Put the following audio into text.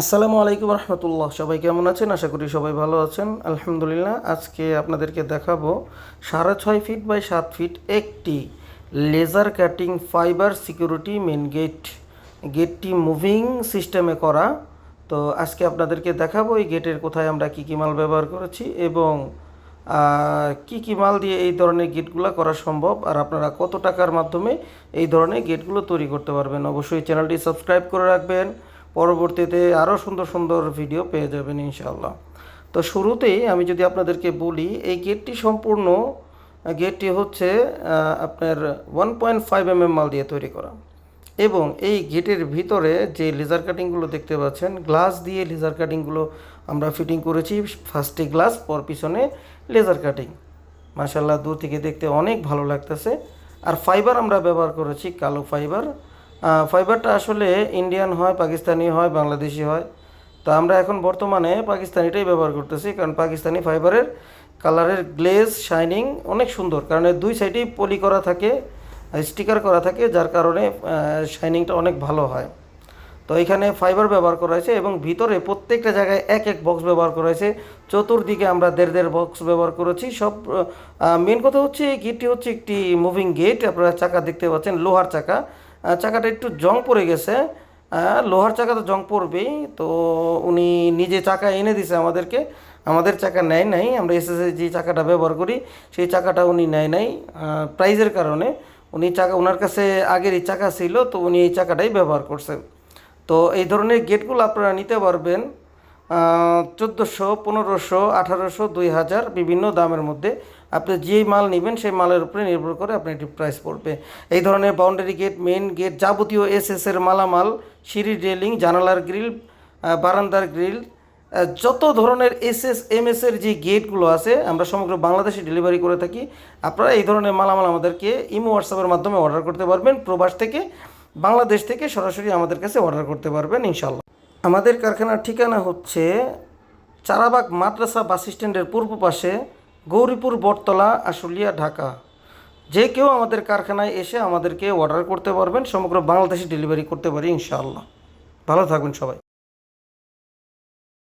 আসসালামু আলাইকুম রহমতুল্লাহ। সবাই কেমন আছেন? আশা করি সবাই ভালো আছেন। আলহামদুলিল্লাহ, আজকে আপনাদেরকে দেখাবো সাড়ে ছয় ফিট বাই সাত ফিট একটি laser cutting fiber security main gate গেটটি মুভিং সিস্টেমে করা। তো আজকে আপনাদেরকে দেখাবো এই গেটের কোথায় আমরা কী কী মাল ব্যবহার করেছি এবং কি কি মাল দিয়ে এই ধরনের গেটগুলো করা সম্ভব আর আপনারা কত টাকার মাধ্যমে এই ধরনের গেটগুলো তৈরি করতে পারবেন। অবশ্যই চ্যানেলটি সাবস্ক্রাইব করে রাখবেন। পরবর্তীতে আরও সুন্দর সুন্দর ভিডিও পেয়ে যাবেন ইনশাল্লাহ তো শুরুতেই আমি যদি আপনাদেরকে বলি, এই গেটটি সম্পূর্ণ গেটটি হচ্ছে আপনার ওয়ান পয়েন্ট ফাইভ এম মাল দিয়ে তৈরি করা। এবং এই গেটের ভিতরে যে লেজার কাটিংগুলো দেখতে পাচ্ছেন গ্লাস দিয়ে লেজার কাটিংগুলো আমরা ফিটিং করেছি। ফার্স্টে গ্লাস পর পিছনে লেজার কাটিং মাশাল্লাহ দূর থেকে দেখতে অনেক ভালো লাগতেছে। আর ফাইবার আমরা ব্যবহার করেছি, কালো ফাইবার ফাইবারটা আসলে ইন্ডিয়ান হয়, পাকিস্তানি হয়, বাংলাদেশি হয়। তো আমরা এখন বর্তমানে পাকিস্তানিটাই ব্যবহার করতেছি, কারণ পাকিস্তানি ফাইবারের কালারের গ্লেজ শাইনিং অনেক সুন্দর। কারণ দুই সাইডেই পলি করা থাকে স্টিকার করা থাকে, যার কারণে শাইনিংটা অনেক ভালো হয়। তো এখানে ফাইবার ব্যবহার করা হয়েছে এবং ভিতরে প্রত্যেকটা জায়গায় এক এক বক্স ব্যবহার করা হয়েছে। চতুর্দিকে আমরা দেড় দেড় বক্স ব্যবহার করেছি। সব মেন কথা হচ্ছে, এই গেটটি হচ্ছে একটি মুভিং গেট আপনারা চাকা দেখতে পাচ্ছেন, লোহার চাকা। চাকাটা একটু জং পড়ে গেছে লোহার চাকা তো জং পড়বেই, তো উনি নিজে চাকা এনে দিছে আমাদেরকে, আমাদের চাকা নেয় নাই, আমরা এসএসএ যে চাকাটা ব্যবহার করি, সেই চাকাটা উনি নেয় নাই প্রাইজের কারণে, উনি চাকা ওনার কাছে আগের এই চাকা ছিল, তো উনি এই চাকাটাই ব্যবহার করছেন। তো এই ধরনের গেটগুলো আপনারা নিতে পারবেন চোদ্দোশো, পনেরোশো, আঠারোশো, দুই হাজার বিভিন্ন দামের মধ্যে আপনি যেই মাল নেবেন সেই মালের উপরে নির্ভর করে আপনার একটি প্রাইস পড়বে। এই ধরনের বাউন্ডারি গেট মেন গেট যাবতীয় এস এস এর মালামাল, সিঁড়ি রেলিং জানালার গ্রিল বারান্দার গ্রিল যত ধরনের এস এস এম এস এর যে গেটগুলো আছে, আমরা সমগ্র বাংলাদেশে ডেলিভারি করে থাকি, আপনারা এই ধরনের মালামাল আমাদেরকে ইমো হোয়াটসঅ্যাপের মাধ্যমে অর্ডার করতে পারবেন। প্রবাস থেকে, বাংলাদেশ থেকে সরাসরি আমাদের কাছে অর্ডার করতে পারবেন ইনশাল্লাহ আমাদের কারখানার ঠিকানা হচ্ছে চারাবাগ মাদ্রাসা বাস স্ট্যান্ডের পূর্ব পাশে গৌরীপুর বটতলা, আশুলিয়া, ঢাকা। যে কেউ আমাদের কারখানায় এসে আমাদেরকে অর্ডার করতে পারবেন। সমগ্র বাংলাদেশে ডেলিভারি করতে পারি ইনশাআল্লাহ। ভালো থাকবেন সবাই।